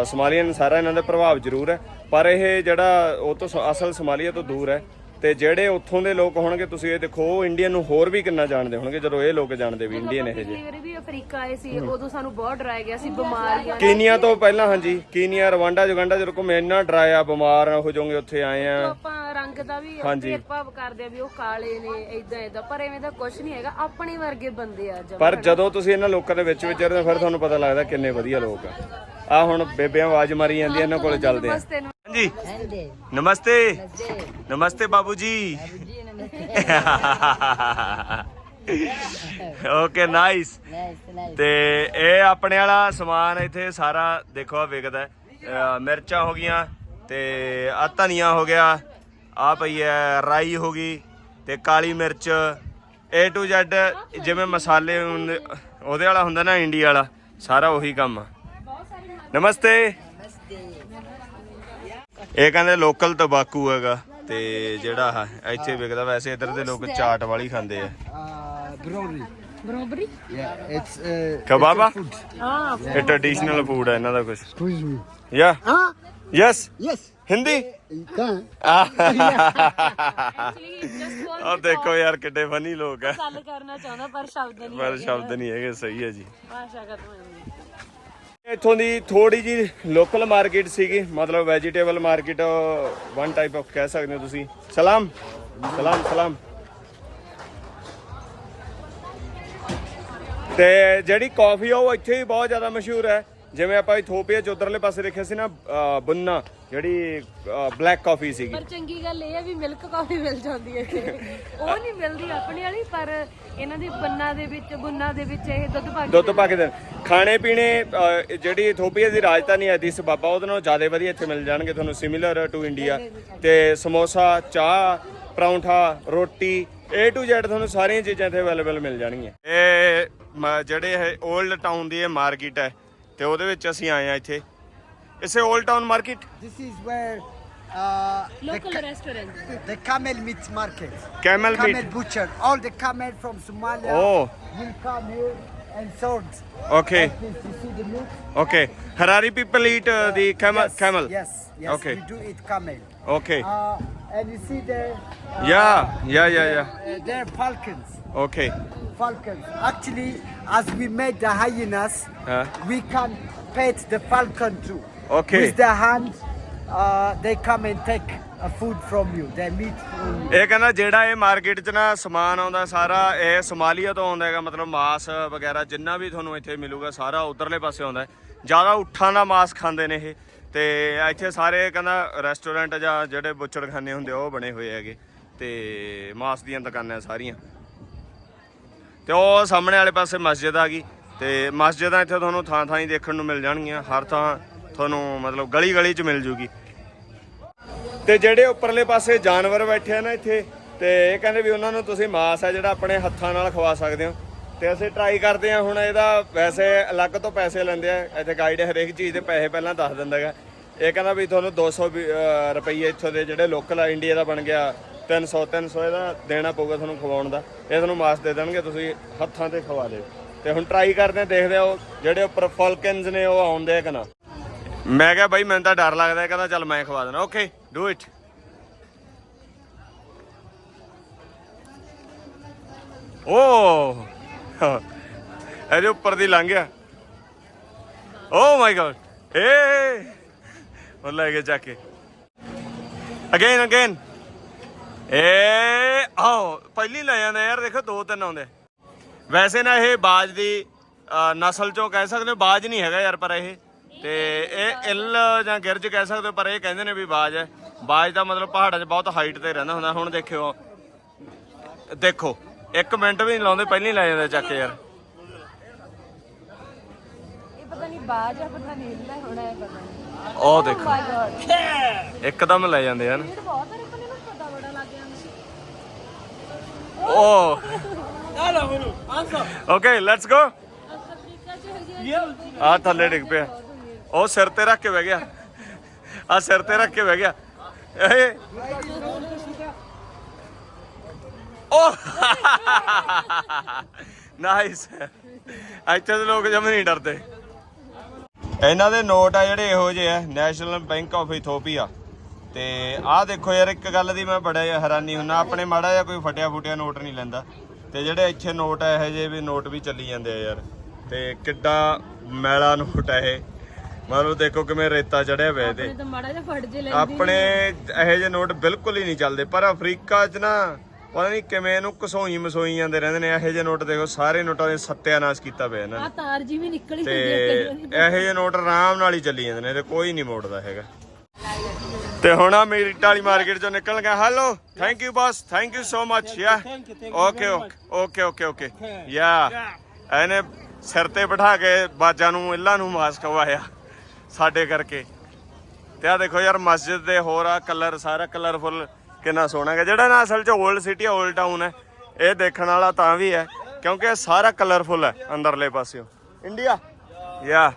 ਅ, ਸਮਾਲੀਅਨ ਸਾਰਾ ਇਹਨਾਂ ਦਾ ਪ੍ਰਭਾਵ ਜ਼ਰੂਰ ਹੈ। ਪਰ ਇਹ ਜਿਹੜਾ ਉਹ ਤੋਂ ਸ- ਅਸਲ ਸਮਾਲੀਆ ਤੋਂ ਦੂਰ ਹੈ। ਤੇ ਜਿਹੜੇ ਉੱਥੋਂ ਦੇ ਲੋਕ ਹੋਣਗੇ ਤੁਸੀਂ ਇਹ ਦੇਖੋ ਉਹ ਇੰਡੀਅਨ ਨੂੰ ਹੋਰ ਵੀ ਕਿੰਨਾ ਜਾਣਦੇ ਹੋਣਗੇ ਜਦੋਂ ਇਹ ਲੋਕ ਜਾਣਦੇ ਵੀ ਇੰਡੀਅਨ ਇਹ ਜੇ ਵੀ ਅਫਰੀਕਾ ਆਏ ਸੀ ਉਦੋਂ ਸਾਨੂੰ ਬਹੁਤ ਡਰਾਇਆ ਗਿਆ ਸੀ ਬਿਮਾਰੀਆਂ ਕੀਨੀਆ ਤੋਂ ਪਹਿਲਾਂ ਹਾਂਜੀ ਕੀਨੀਆ ਰਵਾਂਡਾ ਜੁਗੰਡਾ ਜਦੋਂ ਘੁੰਮੇ ਇੰਨਾ ਡਰਾਇਆ ਬਿਮਾਰ ਹੋ ਜਾਓਗੇ ਉੱਥੇ ਆਏ ਆ। ਆਪਾਂ ਰੰਗ ਦਾ ਵੀ। ਭੇਦਭਾਵ ਕਰਦੇ ਆ ਵੀ ਉਹ ਕਾਲੇ ਨੇ ਇਦਾਂ ਇਦਾਂ ਪਰ ਐਵੇਂ ਦਾ ਕੁਝ ਨਹੀਂ ਹੈਗਾ ਆਪਣੇ ਵਰਗੇ ਬੰਦੇ ਆ। ਪਰ ਜਦੋਂ ਤੁਸੀਂ ਇਹਨਾਂ ਲੋਕਾਂ ਦੇ ਵਿੱਚ ਵਿਚਰਦੇ ਫਿਰ ਤੁਹਾਨੂੰ ਪਤਾ ਲੱਗਦਾ ਕਿੰਨੇ ਵਧੀਆ ਲੋਕ ਆ। ਆ ਹੁਣ ਬੇਬਿਆਂ ਆਵਾਜ਼ ਮਾਰੀ ਜਾਂਦੀਆਂ ਇਹਨਾਂ ਕੋਲ ਚੱਲਦੇ ਆ। ਬਸ ਤੈਨੂੰ ਹਾਂਜੀ ਨਮਸਤੇ। ਨਮਸਤੇ ਬਾਬੂ ਜੀ ਓਕੇ ਨਾਈਸ ਤੇ ਇਹ ਆਪਣੇ ਵਾਲਾ ਸਮਾਨ ਇੱਥੇ ਸਾਰਾ ਦੇਖੋ ਆ ਵਿਕਦਾ ਮਿਰਚਾਂ ਹੋ ਗਈਆਂ ਤੇ ਆ ਧਨੀਆ ਹੋ ਗਿਆ ਆ ਪਈ ਹੈ ਰਾਈ ਹੋ ਗਈ ਤੇ ਕਾਲੀ ਮਿਰਚ, A to Z ਜਿਵੇਂ ਮਸਾਲੇ ਹੁੰਦੇ- ਉਹਦੇ ਵਾਲਾ ਹੁੰਦਾ ਨਾ ਇੰਡੀਆ ਵਾਲਾ, ਸਾਰਾ ਉਹੀ ਕੰਮ ਆ। ਨਮਸਤੇ। ਇਹ ਕਹਿੰਦੇ ਲੋਕਲ ਤਬਾਕੂ ਹੈਗਾ ਤੇ ਜਿਹੜਾ ਆਹ ਇੱਥੇ ਵਿਕਦਾ ਵੈਸੇ ਇਧਰ ਦੇ ਲੋਕ ਚਾਟ ਵਾਲੀ ਖਾਂਦੇ ਆ Uh, brownie. ਬਰੋਬਰੀ Yeah, it's. Uh, ਕਬਾਬਾ it's a food. ਹਾਂ ਇਹ ਟ੍ਰੈਡੀਸ਼ਨਲ ਫੂਡ ਹੈ ਇਹਨਾਂ ਦਾ ਕੁਝ Excuse me. Yeah Huh? Yes Yes. Hindi You can. ਆ ਦੇਖੋ ਯਾਰ ਕਿੱਡੇ ਫਨੀ ਲੋਕ ਆ ਗੱਲ ਕਰਨਾ ਚਾਹੁੰਦਾ ਪਰ ਸ਼ਬਦ ਨਹੀਂ ਪਰ ਸ਼ਬਦ ਨਹੀਂ ਹੈਗੇ ਸਹੀ ਹੈ ਜੀ ਭਾਸ਼ਾ ਖਤਮ ਹੋ ਜਾਂਦੀ ਇੱਥੋਂ ਦੀ ਥੋੜੀ ਜੀ ਲੋਕਲ ਮਾਰਕੀਟ ਸੀਗੀ, ਮਤਲਬ vegetable market one type of ਕਹਿ ਸਕਦੇ ਹੋ ਤੁਸੀਂ। ਸਲਾਮ। ਸਲਾਮ ਸਲਾਮ। ਤੇ ਜਿਹੜੀ ਕਾਫੀ ਆ, ਉਹ ਇੱਥੇ ਵੀ ਬਹੁਤ ਜ਼ਿਆਦਾ ਮਸ਼ਹੂਰ ਹੈ। ਜਿਵੇਂ ਆਪਾਂ ਇਥੋਪੀਆ ਚ ਉਧਰਲੇ ਪਾਸੇ ਦੇਖਿਆ ਸੀ ਨਾ ਬੁੰਨਾ ਜਿਹੜੀ ਬਲੈਕ ਕਾਫੀ ਸੀਗੀ। ਪਰ ਚੰਗੀ ਗੱਲ ਇਹ ਹੈ ਵੀ ਮਿਲਕ ਕਾਫੀ ਮਿਲ ਜਾਂਦੀ ਹੈ ਇੱਥੇ। ਉਹ ਨਹੀਂ ਮਿਲਦੀ ਆਪਣੀ ਵਾਲੀ ਪਰ ਇਹਨਾਂ ਦੇ ਬੰਨਾ ਦੇ ਵਿੱਚ ਬੁੰਨਾ ਦੇ ਵਿੱਚ ਇਹ ਦੁੱਧ ਪਾ ਕੇ ਦੁੱਧ ਪਾ ਕੇ ਦੇਣ ਖਾਣੇ ਪੀਣੇ ਜਿਹੜੀ ਇਥੋਪੀਆ ਦੀ ਰਾਜਧਾਨੀ ਹੈ ਐਦੀਸ ਬਾਬਾ ਉਹਦੇ ਨਾਲੋਂ ਜ਼ਿਆਦਾ ਵਧੀਆ ਇੱਥੇ ਮਿਲ ਜਾਣਗੇ ਤੁਹਾਨੂੰ ਸਿਮਿਲਰ ਟੂ ਇੰਡੀਆ ਤੇ ਸਮੋਸਾ ਚਾਹ ਪਰੌਂਠਾ ਰੋਟੀ A to Z ਤੁਹਾਨੂੰ ਸਾਰੀਆਂ ਚੀਜ਼ਾਂ ਇੱਥੇ ਅਵੇਲੇਬਲ ਮਿਲ ਜਾਣਗੀਆਂ। ਇਹ ਮ- ਜਿਹੜੇ ਇਹ 올ਡ ਟਾਊਨ ਦੀ ਇਹ ਮਾਰਕੀਟ ਹੈ ਤੇ ਉਹਦੇ ਵਿੱਚ ਅਸੀਂ ਆਏ ਆ ਇੱਥੇ ਇਸੇ old town market This is where uh, Local restaurant. the camel meat market. Camel meat. Camel butcher. All the camel from Somalia Oh. will come here and sold. Okay. This, you see the meat? Okay. Harari people eat uh, the camel. yes, camel. Yes. Yes. Okay. We do eat camel. Okay. Uh, and you see there. Uh, Yeah. Yeah. Yeah. Yeah. uh, they're falcons. Okay Falcons. Actually, as we made the hyenas, ਹਾਂ we can pet the falcon too. Okay. With the hand, uh, they come and take food from you. They meat from you. ਇਹ ਕਹਿੰਦਾ ਜਿਹੜਾ ਇਹ market 'ਚ ਨਾ ਸਮਾਨ ਆਉਂਦਾ ਸਾਰਾ ਇਹ ਸੋਮਾਲੀਆ ਤੋਂ ਆਉਂਦਾ ਹੈਗਾ ਮਤਲਬ ਮਾਸ ਵਗੈਰਾ ਜਿੰਨਾ ਵੀ ਤੁਹਾਨੂੰ ਇੱਥੇ ਮਿਲੂਗਾ ਸਾਰਾ ਉਧਰਲੇ ਪਾਸੇ ਆਉਂਦਾ ਹੈ ਜ਼ਿਆਦਾ ਉੱਠਾਂ ਦਾ ਮਾਸ ਖਾਂਦੇ ਨੇ ਇਹ ਤੇ ਇੱਥੇ ਸਾਰੇ ਕਹਿੰਦਾ ਰੈਸਟੋਰੈਂਟ ਜਾਂ ਜਿਹੜੇ ਬੁੱਚੜਖਾਨੇ ਹੁੰਦੇ ਉਹ ਬਣੇ ਹੋਏ ਹੈਗੇ ਤੇ ਮਾਸ ਦੀਆਂ ਦੁਕਾਨਾਂ ਸਾਰੀਆਂ ਤੇ ਉਹ ਸਾਹਮਣੇ ਵਾਲੇ ਪਾਸੇ ਮਸਜਿਦ ਆ ਗਈ ਤੇ ਮਸਜਿਦਾਂ ਇੱਥੇ ਤੁਹਾਨੂੰ ਥਾਂ ਥਾਂ ਹੀ ਦੇਖਣ ਨੂੰ ਮਿਲ ਜਾਣਗੀਆਂ ਹਰ ਥਾਂ ਤੁਹਾਨੂੰ ਮਤਲਬ ਗਲੀ ਗਲੀ 'ਚ ਮਿਲ ਜੂਗੀ। ਤੇ ਜਿਹੜੇ ਉੱਪਰਲੇ ਪਾਸੇ ਜਾਨਵਰ ਬੈਠੇ ਆ ਨਾ ਇੱਥੇ ਤੇ ਇਹ ਕਹਿੰਦੇ ਵੀ ਉਹਨਾਂ ਨੂੰ ਤੁਸੀਂ ਮਾਸ ਆ ਜਿਹੜਾ ਆਪਣੇ ਹੱਥਾਂ ਨਾਲ ਖਵਾ ਸਕਦੇ ਹੋ। ਤੇ ਅਸੀਂ ਟਰਾਈ ਕਰਦੇ ਆ ਹੁਣ ਇਹਦਾ ਵੈਸੇ ਅਲੱਗ ਤੋਂ ਪੈਸੇ ਲੈਂਦੇ ਆ ਇੱਥੇ ਗਾਈਡ ਹਰੇਕ ਚੀਜ਼ ਦੇ ਪੈਸੇ ਪਹਿਲਾਂ ਦੱਸ ਦਿੰਦਾ ਹੈਗਾ। ਇਹ ਕਹਿੰਦਾ ਵੀ ਤੁਹਾਨੂੰ 200 ਵੀ, ਰੁਪਈਏ ਇੱਥੋਂ ਦੇ ਜਿਹੜੇ ਲੋਕਲ ਆ ਇੰਡੀਆ ਦਾ ਬਣ ਗਿਆ। 300 300 ਇਹਦਾ ਦੇਣਾ ਪਊਗਾ ਤੁਹਾਨੂੰ ਖਵਾਉਣ ਦਾ। ਇਹ ਤੁਹਾਨੂੰ ਮਾਸ ਦੇ ਦੇਣਗੇ, ਤੁਸੀਂ ਹੱਥਾਂ ਤੇ ਖਵਾ ਲਿਓ ਤੇ ਹੁਣ ਟਰਾਈ ਕਰਦੇ ਆ, ਦੇਖਦੇ ਆ ਉਹ ਜਿਹੜੇ ਉੱਪਰ ਫਾਲਕਨਸ ਨੇ, ਉਹ ਆਉਂਦੇ ਆ ਕਿ ਨਾ। ਮੈਂ ਕਿਹਾ ਬਾਈ, ਮੈਨੂੰ ਤਾਂ ਡਰ ਲੱਗਦਾ ਕਹਿੰਦਾ ਚੱਲ ਮੈਂ ਖਵਾ ਦੇਣਾ। ਓਕੇ ਡੂ ਇਟ ਓ! ਇਹਦੇ ਉੱਪਰ ਦੀ ਲੰਘ ਗਿਆ। ਓ ਮਾਈ ਗॉड ਏ! ਉਹ ਲੈ ਕੇ ਚੱਕ ਕੇ। ਅਗੇਨ ਅਗੇਨ ਏ ਆਓ ਪਹਿਲੀ ਲੈ ਜਾਂਦੇ ਯਾਰ ਦੇਖੋ ਦੋ ਤਿੰਨ ਆਉਂਦੇ। ਵੈਸੇ ਨਾ ਇਹ ਬਾਜ ਦੀ ਨਸਲ ਚੋਂ ਕਹਿ ਸਕਦੇ ਹੋ ਬਾਜ ਨਹੀਂ ਹੈਗਾ ਯਾਰ ਪਰ ਇਹ। ਤੇ ਇਹ ਇੱਲ ਜਾਂ ਗਿਰਜ ਕਹਿ ਸਕਦੇ ਹੋ ਪਰ ਇਹ ਕਹਿੰਦੇ ਨੇ ਵੀ ਬਾਜ ਹੈ। ਬਾਜ ਦਾ ਮਤਲਬ ਪਹਾੜਾਂ 'ਚ ਬਹੁਤ ਹਾਈਟ ਤੇ ਰਹਿੰਦਾ ਹੁੰਦਾ ਹੁਣ ਦੇਖਿਓ। ਦੇਖੋ ਇੱਕ ਮਿੰਟ ਵੀ ਨਹੀਂ ਲਾਉਂਦੇ ਪਹਿਲਾਂ ਹੀ ਲੈ ਜਾਂਦੇ ਚੱਕ ਯਾਰ। ਇਹ ਪਤਾ ਨਹੀਂ ਬਾਜ ਆ ਪਤਾ ਨਹੀਂ ਹੋਣਾ ਹੈ ਪਤਾ ਨਹੀਂ। ਉਹ ਦੇਖੋ। ਗॉड ਇੱਕਦਮ ਲੈ ਜਾਂਦੇ ਹਨ ਇਹ ਬਹੁਤ ਹੈ ਪਰ ਇਹਨੂੰ ਪਤਾ ਬੜਾ ਲੱਗ ਜਾਂਦਾ ਓਕੇ ਹੈਗੀ ਆ ਆ ਥੱਲੇ ਡਿੱਗ ਪਿਆ। ਉਹ ਸਿਰ ਤੇ ਰੱਖ ਕੇ ਬਹਿ ਗਿਆ। ਆ ਸਿਰ ਤੇ ਰੱਖ ਕੇ ਬਹਿ ਗਿਆ। ਏ। ਓ। ਨਾਈਸ ਇੱਥੇ ਦੇ ਲੋਕ ਜਮੇ ਨਹੀਂ ਡਰਦੇ। ਇਹਨਾਂ ਦੇ ਨੋਟ ਆ ਜਿਹੜੇ ਇਹੋ ਜਿਹੇ ਆ ਨੈਸ਼ਨਲ ਬੈਂਕ ਆਫ ਇਥੋਪੀਆ ਤੇ ਆਹ ਦੇਖੋ ਯਾਰ ਇੱਕ ਗੱਲ ਦੀ ਮੈਂ ਬੜਾ ਹੈਰਾਨੀ ਹੁੰਨਾ ਆਪਣੇ ਮਾੜਾ ਜਿਹਾ ਕੋਈ ਫਟਿਆ ਫੁਟਿਆ ਨੋਟ ਨਹੀਂ ਲੈਂਦਾ। ਤੇ ਜਿਹੜੇ ਇੱਥੇ ਨੋਟ ਆ ਇਹੋ ਜਿਹੇ ਵੀ ਨੋਟ ਵੀ ਚੱਲੀ ਜਾਂਦੇ ਆ ਯਾਰ। ਤੇ ਕਿੱਡਾ ਮੈਲਾ ਨੋਟ ਆ ਇਹ। ਮਤਲਬ ਦੇਖੋ ਕਿਵੇਂ ਰੇਤਾ ਚੜਿਆ ਪਿਆ ਤੇ ਆਪਣੇ ਤਾਂ ਮਾੜਾ ਜਿਹਾ ਫੜ ਜੇ ਲੈਂਦੀ ਆਪਣੇ ਇਹੋ ਜਿਹੇ ਨੋਟ ਬਿਲਕੁਲ ਹੀ ਨਹੀਂ ਚੱਲਦੇ। ਪਰ ਅਫਰੀਕਾ 'ਚ ਨਾ ਪਤਾ ਨਹੀਂ ਕਿਵੇਂ ਇਹਨੂੰ ਘਸੋਈ ਮਸੋਈ ਜਾਂਦੇ ਰਹਿੰਦੇ ਨੇ। ਇਹੋ ਜਿਹੇ ਨੋਟ ਦੇਖੋ ਸਾਰੇ ਨੋਟਾਂ ਦੇ ਸੱਤਿਆਨਾਸ਼ ਕੀਤਾ ਪਿਆ ਇਹਨਾਂ ਨੇ। ਆ ਤਾਰ ਜੀ ਵੀ ਨਿਕਲੀ ਤੇ ਹੁੰਦੀ ਹੈ ਇਹੋ ਜਿਹੇ ਨੋਟ ਆਰਾਮ ਨਾਲ ਹੀ ਚੱਲੀ ਜਾਂਦੇ ਨੇ ਤੇ ਕੋਈ ਨਹੀਂ ਮੋੜਦਾ ਹੈਗਾ। ਤੇ ਹੁਣ ਆ ਮੇਰੀ ਟਾਲੀ ਮਾਰਕੀਟ ਚੋਂ ਨਿਕਲ ਗਿਆ। Hello thank you boss thank you so much yeah okay okay okay okay yeah ਇਹਨੇ ਸਿਰ ਤੇ ਬਿਠਾ ਕੇ ਬਾਜਾਂ ਨੂੰ ਇੱਲਾਂ ਨੂੰ ਮਾਸਕ ਖਵਾਇਆ ਸਾਡੇ ਕਰਕੇ। ਤੇ ਆ ਦੇਖੋ ਯਾਰ ਮਸਜਿਦ ਦੇ ਹੋਰ ਆ ਕਲਰ ਸਾਰਾ ਕਲਰਫੁਲ ਕਿੰਨਾ ਸੋਹਣਾ ਹੈ ਜਿਹੜਾ ਨਾ ਅਸਲ ਚ 올ਡ ਸਿਟੀ 올ਡ ਟਾਊਨ ਹੈ ਇਹ ਦੇਖਣ ਵਾਲਾ ਤਾਂ ਵੀ ਹੈ ਕਿਉਂਕਿ ਇਹ ਸਾਰਾ ਕਲਰਫੁਲ ਹੈ ਅੰਦਰਲੇ ਪਾਸਿਓਂ। ਇੰਡੀਆ ਯਾ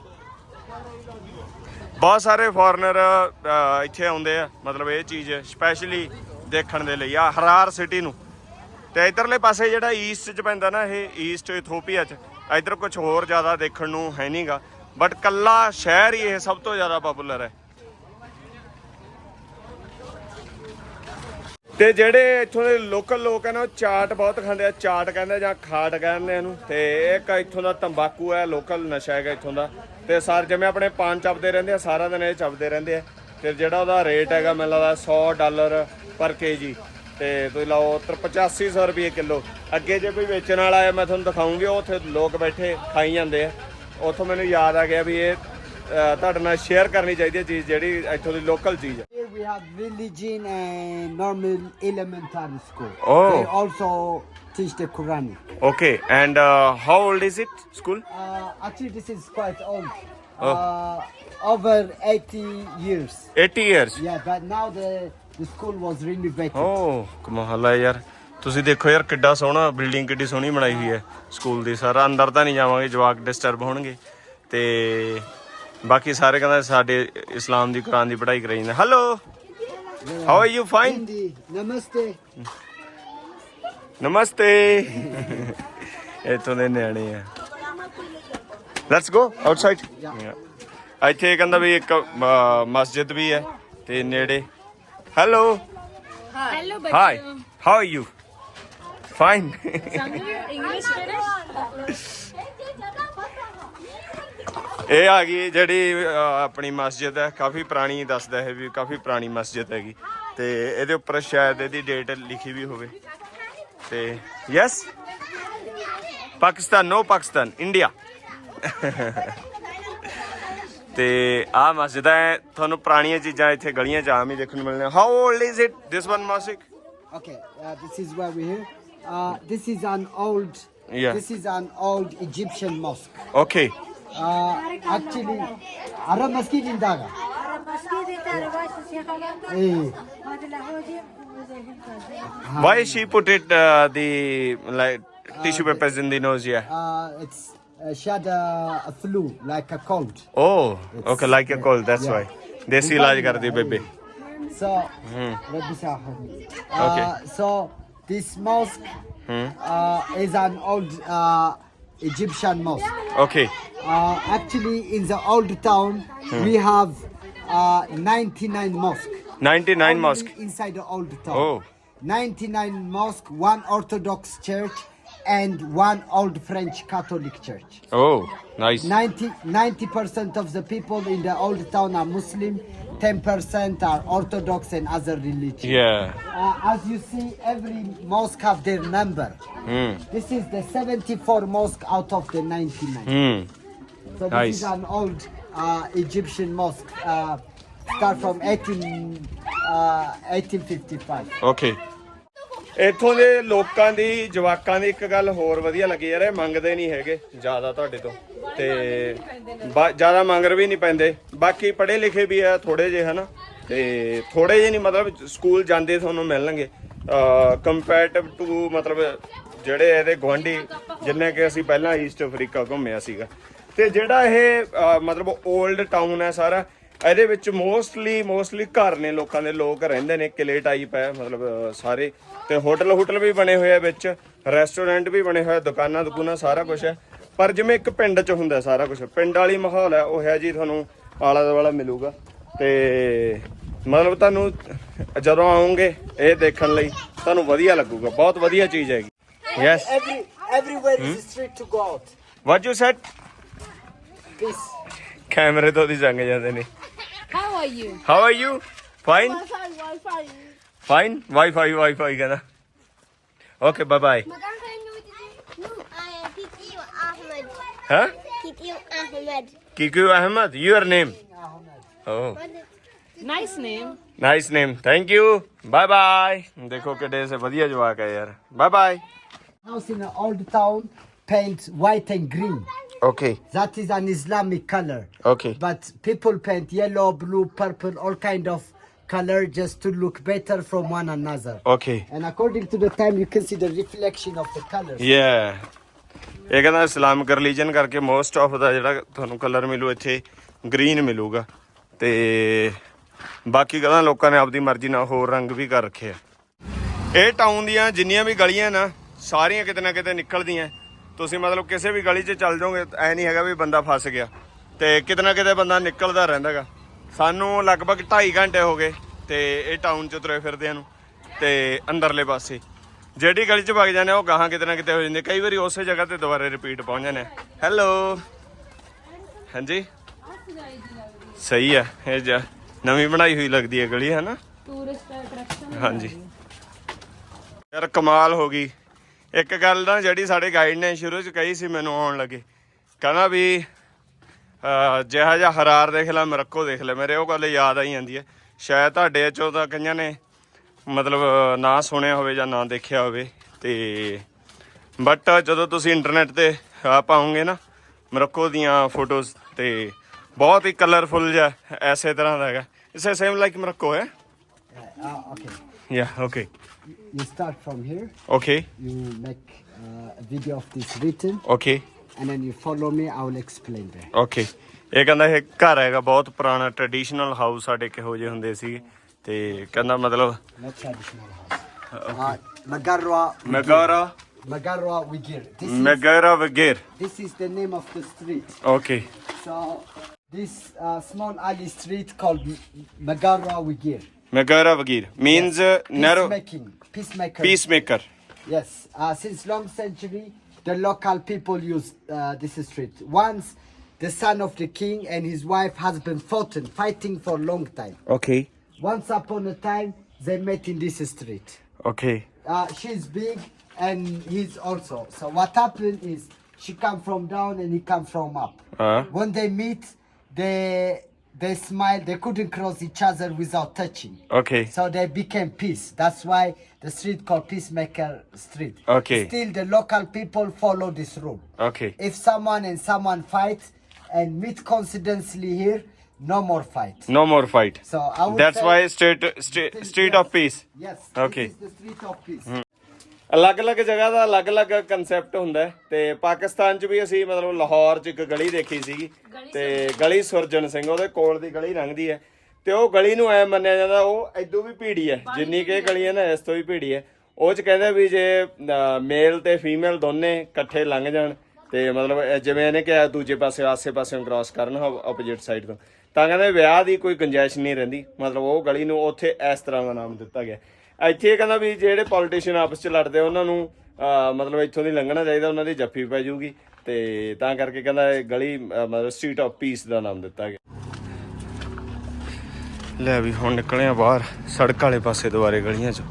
ਬਹੁਤ ਸਾਰੇ ਫੋਰਨਰ ਇੱਥੇ ਆਉਂਦੇ ਆ, ਮਤਲਬ ਇਹ ਚੀਜ਼ ਸਪੈਸ਼ਲੀ ਦੇਖਣ ਦੇ ਲਈ, ਆ ਹਰਾਰ ਸਿਟੀ ਨੂੰ। ਤੇ ਇਧਰਲੇ ਪਾਸੇ ਜਿਹੜਾ ਈਸਟ ਚ ਪੈਂਦਾ ਨਾ, ਇਹ ਈਸਟ ਇਥੋਪੀਆ ਚ, ਇਧਰ ਕੁਝ ਹੋਰ ਜ਼ਿਆਦਾ ਦੇਖਣ ਨੂੰ ਹੈ ਨਹੀਂਗਾ ਬਟ ਕੱਲਾ ਸ਼ਹਿਰ ਹੀ ਇਹ ਸਭ ਤੋਂ ਜ਼ਿਆਦਾ ਪਪੂਲਰ ਹੈ। ਤੇ ਜਿਹੜੇ ਇੱਥੋਂ ਦੇ ਲੋਕਲ ਲੋਕ ਆ ਨਾ, ਉਹ ਚਾਟ ਬਹੁਤ ਖਾਂਦੇ ਆ, ਚਾਟ ਕਹਿੰਦੇ ਜਾਂ ਖਾਟ ਕਹਿੰਦੇ ਇਹਨੂੰ, ਤੇ ਇੱਕ ਇੱਥੋਂ ਦਾ ਤੰਬਾਕੂ ਹੈ ਲੋਕਲ ਨਸ਼ਾ ਹੈਗਾ ਇੱਥੋਂ ਦਾ। ਤੇ ਸਾਰ ਜਿਵੇਂ ਆਪਣੇ ਪਾਨ ਚੱਪਦੇ ਰਹਿੰਦੇ ਆ ਸਾਰਾ ਦਿਨ ਇਹ ਚੱਪਦੇ ਰਹਿੰਦੇ ਆ। ਤੇ ਜਿਹੜਾ ਉਹਦਾ ਰੇਟ ਹੈਗਾ ਮੈਨੂੰ ਲੱਗਦਾ 100 ਡਾਲਰ ਪਰ ਕੇਜੀ ਤੇ ਤੁਸੀਂ ਲਾਓ 8500 ਰੁਪਏ ਕਿਲੋ। ਅੱਗੇ ਜੇ ਕੋਈ ਵੇਚਣ ਵਾਲਾ ਆਇਆ ਮੈਂ ਤੁਹਾਨੂੰ ਦਿਖਾਉਂਗੀ ਉਹ ਉੱਥੇ ਲੋਕ ਬੈਠੇ ਖਾਈ ਜਾਂਦੇ ਆ। ਉੱਥੋਂ ਮੈਨੂੰ ਯਾਦ ਆ ਗਿਆ ਵੀ ਇਹ ਤੁਹਾਡੇ ਨਾਲ ਸ਼ੇਅਰ ਕਰਨੀ ਚਾਹੀਦੀ ਹੈ ਚੀਜ਼ ਜਿਹੜੀ ਇੱਥੋਂ ਦੀ ਲੋਕਲ ਚੀਜ਼ ਹੈ। Here we have religion and normal elementary school. Oh. They also teach the Quranic. Okay, and uh, how old is it? School? Uh, actually, this is quite old. Oh. Uh, over 80 years. 80 years. Yeah, but now the the school was renovated. ਓ ਕਮਾਲ ਹੈ ਯਾਰ ਤੁਸੀਂ ਦੇਖੋ ਯਾਰ ਕਿੱਡਾ ਸੋਹਣਾ building ਕਿੱਡੀ ਸੋਹਣੀ ਬਣਾਈ ਹੋਈ ਹੈ ਸਕੂਲ ਦੀ ਸਾਰਾ ਅੰਦਰ ਤਾਂ ਨਹੀਂ ਜਾਵਾਂਗੇ ਜਵਾਕ ਡਿਸਟਰਬ ਹੋਣਗੇ ਤੇ ਬਾਕੀ ਸਾਰੇ ਕਹਿੰਦੇ ਸਾਡੇ ਇਸਲਾਮ ਦੀ ਕੁਰਾਨ ਦੀ ਪੜ੍ਹਾਈ ਕਰਾਈ ਜਾਂਦੇ hello how are you fine Hindi. Namaste. ਨਮਸਤੇ। ਇੱਥੋਂ ਦੇ ਨਿਆਣੇ ਆ। ਲੈਟਸ ਗੋ ਆਊਟਸਾਈਡ ਇੱਥੇ ਕਹਿੰਦਾ ਵੀ ਇੱਕ ਮਸਜਿਦ ਵੀ ਹੈ ਤੇ ਨੇੜੇ। Hello hello hi how are you fine English ਇਹ ਆ ਗਈ ਜਿਹੜੀ ਆਪਣੀ ਮਸਜਿਦ ਹੈ। ਕਾਫੀ ਪੁਰਾਣੀ ਦੱਸਦਾ ਹੈ ਵੀ ਕਾਫੀ ਪੁਰਾਣੀ ਮਸਜਿਦ ਹੈਗੀ। ਤੇ ਇਹਦੇ ਉੱਪਰ ਸ਼ਾਇਦ ਇਹਦੀ ਡੇਟ ਲਿਖੀ ਵੀ ਹੋਵੇ। say yes? Pakistan, no Pakistan, India. ਤੇ ਆ ਮਸਜਿਦਾਂ ਹੈ ਤੁਹਾਨੂੰ ਪੁਰਾਣੀਆਂ ਚੀਜ਼ਾਂ ਇੱਥੇ ਗਲੀਆਂ 'ਚ ਆਮ ਹੀ ਦੇਖਣ ਨੂੰ ਮਿਲਣੀਆਂ how old is it this one Okay, uh, this is where we're here. Uh, this is an old. Yeah. This is an old Egyptian mosque. Okay. Uh, actually, Arab Masjid in Daga. Arab Masjid in Daga. Why she put it uh, the like tissue uh, papers in the nose? Yeah. Uh, it's uh, she had a, a flu, like a cold. Oh, It's- okay, like a cold. That's yeah. why. see ilaj kar di baby. So, hmm. uh, okay. So, this mosque hmm. uh, is an old uh, Egyptian mosque. Okay. Uh, actually, in the old town, hmm. we have uh, 99 mosques. 99 Only mosque. inside the old town. Oh. 99 mosque, one Orthodox church, and one old French Catholic church. Oh, nice. 90 percent of the people in the old town are Muslim. 10% are Orthodox and other religions. Yeah. Uh, as you see, every mosque have their number. Hmm. This is the 74 mosque out of the 99. Hmm. So this Nice. is an old uh, Egyptian mosque. Uh, start from 18, uh, 1855. Okay. ਇੱਥੋਂ ਦੇ ਲੋਕਾਂ ਦੀ ਜਵਾਕਾਂ ਦੀ ਇੱਕ ਗੱਲ ਹੋਰ ਵਧੀਆ ਲੱਗੀ ਯਾਰ ਇਹ ਮੰਗਦੇ ਨਹੀਂ ਹੈਗੇ ਜ਼ਿਆਦਾ ਤੁਹਾਡੇ ਤੋਂ। ਤੇ ਬਾ- ਜ਼ਿਆਦਾ ਮੰਗਰ ਵੀ ਨਹੀਂ ਪੈਂਦੇ। ਬਾਕੀ ਪੜ੍ਹੇ ਲਿਖੇ ਵੀ ਆ ਥੋੜੇ ਜਿਹੇ ਹਨਾ। ਤੇ ਥੋੜੇ ਜਿਹੇ ਨਹੀਂ ਮਤਲਬ ਸਕੂਲ ਜਾਂਦੇ ਤੁਹਾਨੂੰ ਮਿਲਣਗੇ। ਕੰਪੈਰੀਟਿਵ ਟੂ ਮਤਲਬ ਜਿਹੜੇ ਇਹਦੇ ਗਵਾਂਢੀ ਜਿੰਨੇ ਕਿ ਅਸੀਂ ਪਹਿਲਾਂ ਈਸਟ ਅਫਰੀਕਾ ਘੁੰਮਿਆ ਸੀਗਾ। ਤੇ ਜਿਹੜਾ ਇਹ ਅਹ, ਮਤਲਬ 올ਡ ਟਾਊਨ ਹੈ ਸਾਰਾ ਇਹਦੇ ਵਿੱਚ ਮੋਸਟਲੀ ਮੋਸਟਲੀ ਘਰ ਨੇ ਲੋਕਾਂ ਦੇ ਲੋਕ ਰਹਿੰਦੇ ਨੇ ਕਿਲੇ ਟਾਈਪ ਹੈ ਮਤਲਬ ਸਾਰੇ। ਤੇ ਹੋਟਲ ਹੋਟਲ ਵੀ ਬਣੇ ਹੋਏ ਆ ਵਿੱਚ ਰੈਸਟੋਰੈਂਟ ਵੀ ਬਣੇ ਹੋਏ ਦੁਕਾਨਾਂ ਦੁਕਾਨਾਂ ਸਾਰਾ ਕੁਝ ਹੈ। ਪਰ ਜਿਵੇਂ ਇੱਕ ਪਿੰਡ 'ਚ ਹੁੰਦਾ ਸਾਰਾ ਕੁਝ ਪਿੰਡ ਵਾਲੀ ਮਾਹੌਲ ਹੈ ਉਹ ਹੈ ਜੀ ਤੁਹਾਨੂੰ ਆਲਾ ਦੁਆਲਾ ਮਿਲੂਗਾ। ਤੇ ਮਤਲਬ ਤੁਹਾਨੂੰ ਜਦੋਂ ਆਉਂਗੇ ਇਹ ਦੇਖਣ ਲਈ ਤੁਹਾਨੂੰ ਵਧੀਆ ਲੱਗੂਗਾ ਬਹੁਤ ਵਧੀਆ ਚੀਜ਼ ਹੈਗੀ। Yes Every everywhere is a street to go out. What you said Peace. ਕੈਮਰੇ ਤੋਂ ਦੀ ਜੰਗ ਜਾਂਦੇ ਨੇ। How are you how are you fine fine wifi wifi ਕਹਿੰਦਾ okay bye bye Makan kayo no, uh, Titi Ahmed. ਹਾਂ Titi Ahmed. ਕਿਕੂ Ahmed your name oh nice name nice name thank you bye bye ਦੇਖੋ ਕਿੱਡੇ ਸੇ ਵਧੀਆ ਜਵਾਕ ਹੈ ਯਾਰ bye bye House in an old town, paint white and green. okay That is an Islamic color. Okay But people paint yellow, blue, purple, all kind of color just to look better from one another. Okay And according to the time, you can see the reflection of the colors. Yeah ਇਹ ਕਹਿੰਦਾ Islamic religion ਕਰਕੇ most of the ਜਿਹੜਾ ਤੁਹਾਨੂੰ colour ਮਿਲੂ ਇੱਥੇ green ਮਿਲੂਗਾ ਤੇ ਬਾਕੀ ਕਹਿੰਦਾ ਲੋਕਾਂ ਨੇ ਆਪਦੀ ਮਰਜ਼ੀ ਨਾਲ ਹੋਰ ਰੰਗ ਵੀ ਕਰ ਰੱਖੇ ਆ ਇਹ ਟਾਊਨ ਦੀਆਂ ਜਿੰਨੀਆਂ ਵੀ ਗਲੀਆਂ ਨਾ ਸਾਰੀਆਂ ਕਿਤੇ ਨਾ ਕਿਤੇ ਨਿਕਲਦੀਆਂ ਤੁਸੀਂ ਮਤਲਬ ਕਿਸੇ ਵੀ ਗਲੀ 'ਚ ਚੱਲ ਜਾਓਗੇ ਐ ਨਹੀਂ ਹੈਗਾ ਵੀ ਬੰਦਾ ਫਸ ਗਿਆ। ਤੇ ਕਿਤੇ ਨਾ ਕਿਤੇ ਬੰਦਾ ਨਿਕਲਦਾ ਰਹਿੰਦਾਗਾ। ਸਾਨੂੰ ਲਗਭਗ 2.5 ਘੰਟੇ ਹੋ ਗਏ ਤੇ ਇਹ ਟਾਊਨ 'ਚ ਤੁਰੇ ਫਿਰਦਿਆਂ ਨੂੰ ਤੇ ਅੰਦਰਲੇ ਪਾਸੇ। ਜਿਹੜੀ ਗਲੀ 'ਚ ਵਗ ਜਾਂਦੇ ਆ, ਉਹ ਗਾਹਾਂ ਕਿਤੇ ਨਾ ਕਿਤੇ ਹੋ ਜਾਂਦੇ ਕਈ ਵਾਰੀ ਉਸੇ ਜਗ੍ਹਾ ਤੇ ਦੁਬਾਰਾ ਰਿਪੀਟ ਪਹੁੰਚ ਜਾਂਦੇ ਹੈਲੋ ਹਾਂਜੀ? ਸਹੀ ਹੈ ਇਹ ਜਾ ਨਵੀਂ ਬਣਾਈ ਹੋਈ ਲੱਗਦੀ ਹੈ ਗਲੀ ਹੈ ਨਾ ਟੂਰਿਸਟ ਅਟਰੈਕਸ਼ਨ ਹਾਂਜੀ। ਯਾਰ ਕਮਾਲ ਹੋ ਗਈ। ਇੱਕ ਗੱਲ ਨਾ ਜਿਹੜੀ ਸਾਡੇ ਗਾਈਡ ਨੇ ਸ਼ੁਰੂ ਚ ਕਹੀ ਸੀ ਮੈਨੂੰ ਆਉਣ ਲੱਗੇ। ਕਹਿੰਦਾ ਵੀ ਅਹ, ਜਿਹਾ ਜਿਹਾ ਹਰਾਰ ਦੇਖ ਲੈ ਮਰੱਕੋ ਦੇਖ ਲੈ ਮੇਰੇ ਉਹ ਗੱਲ ਯਾਦ ਆਈ ਜਾਂਦੀ ਹੈ। ਸ਼ਾਇਦ ਤੁਹਾਡੇ ਚੋਂ ਤਾਂ ਕਈਆਂ ਨੇ ਮਤਲਬ ਨਾ ਸੁਣਿਆ ਹੋਵੇ ਜਾਂ ਨਾ ਦੇਖਿਆ ਹੋਵੇ ਤੇ ਬਟ ਜਦੋਂ ਤੁਸੀਂ ਇੰਟਰਨੈਟ ਤੇ ਆ ਪਾਉਂਗੇ ਨਾ ਮਰੱਕੋ ਦੀਆਂ ਫੋਟੋਜ਼ ਤੇ ਬਹੁਤ ਹੀ ਕਲਰਫੁਲ ਜਿਹਾ ਐਸੇ ਤਰ੍ਹਾਂ ਦਾ ਹੈਗਾ। ਇਸੇ ਸੇਮ ਲਾਈਕ ਮਰੱਕੋ ਹੈ? Okay ah, Uh, okay. Okay You start from here. Okay You make uh, a video of this written, okay and then you follow me. I will explain there. Okay ਇਹ ਕਹਿੰਦਾ ਇਹ ਘਰ ਹੈਗਾ ਬਹੁਤ ਪੁਰਾਣਾ traditional house ਸਾਡੇ ਕਿਹੋ ਜਿਹੇ ਹੁੰਦੇ ਸੀ ਤੇ ਕਹਿੰਦਾ ਮਤਲਬ Not traditional house. Uh, Magarwa. Magarwa Magarwa Wigir. This is, Magarwa Wigir this is the name of the street. Okay So this uh, small alley street called M- Magarwa Wigir. Megara Vagir means uh, yes. narrow. Peacemaking. Peacemaker. Peacemaker. Yes. Uh, since long century, the local people use uh, this street. Once, the son of the king and his wife has been fought and fighting for a long time. Okay. Once upon a time, they met in this street. Okay. Uh, she's big and he's also. So what happened is she come from down and he come from up. Uh -huh. When they meet, they they smiled. They couldn't cross each other without touching. Okay. So they became peace. That's why the street called Peacemaker Street. Okay. Still, the local people follow this rule. Okay. If someone and someone fight and meet coincidentally here, no more fight. No more fight. So I would That's say why street street, street yes. of peace. Yes. Okay. This is the street of peace. Hmm. ਅਲੱਗ-ਅਲੱਗ ਜਗ੍ਹਾ ਦਾ ਅਲੱਗ-ਅਲੱਗ concept ਹੁੰਦਾ ਹੈ ਤੇ ਪਾਕਿਸਤਾਨ 'ਚ ਵੀ ਅਸੀਂ ਮਤਲਬ ਲਾਹੌਰ 'ਚ ਇੱਕ ਗਲੀ ਦੇਖੀ ਸੀਗੀ ਤੇ ਗਲੀ ਸੁਰਜਨ ਸਿੰਘ ਉਹਦੇ ਕੋਲ ਦੀ ਗਲੀ ਲੰਘਦੀ ਹੈ ਤੇ ਉਹ ਗਲੀ ਨੂੰ ਐ ਮੰਨਿਆ ਜਾਂਦਾ ਉਹ ਐਦੋਂ ਵੀ ਭੀੜੀ ਹੈ ਜਿੰਨੀ ਕਿ ਹੈ। ਨਾ ਇਸ ਤੋਂ ਵੀ ਭੀੜੀ ਹੈ। ਉਹ 'ਚ ਕਹਿੰਦੇ ਵੀ ਜੇ ਮੇਲ ਤੇ ਫੀਮੇਲ ਦੋਨੇ ਇਕੱਠੇ ਲੰਘ ਜਾਣ ਤੇ ਮਤਲਬ ਜਿਵੇਂ ਇਹਨੇ ਕਿਹਾ ਦੂਜੇ ਪਾਸੇ ਆਸੇ-ਪਾਸਿਓਂ ਕ੍ਰਾਸ ਕਰਨ ਆਪੋਜੀਟ ਸਾਈਡ ਤੋਂ। ਤਾਂ ਕਹਿੰਦੇ ਵਿਆਹ ਦੀ ਕੋਈ ਗੁੰਜਾਇਸ਼ ਨਹੀਂ ਰਹਿੰਦੀ। ਮਤਲਬ ਉਹ ਗਲੀ ਨੂੰ ਉੱਥੇ ਇਸ ਤਰ੍ਹਾਂ ਦਾ ਨਾਮ ਦਿੱਤਾ ਗਿਆ। ਇੱਥੇ ਇਹ ਕਹਿੰਦਾ ਵੀ ਜਿਹੜੇ ਪੋਲੀਟੀਸ਼ੀਅਨ ਆਪਸ ਚ ਲੜਦੇ ਆ, ਉਹਨਾਂ ਨੂੰ ਮਤਲਬ ਇੱਥੋਂ ਦੀ ਲੰਘਣਾ ਚਾਹੀਦਾ ਉਹਨਾਂ ਦੀ ਜੱਫੀ ਪੈ ਜਾਊਗੀ। ਤੇ ਤਾਂ ਕਰਕੇ ਕਹਿੰਦਾ ਇਹ ਗਲੀ ਮਤਲਬ ਸਟਰੀਟ ਆਫ ਪੀਸ ਦਾ ਨਾਮ ਦਿੱਤਾ ਗਿਆ। ਲੈ ਵੀ ਹੁਣ ਨਿਕਲੇ ਆ ਬਾਹਰ ਸੜਕ ਵਾਲੇ ਪਾਸੇ ਦੁਆਰੇ ਗਲੀਆਂ ਚ।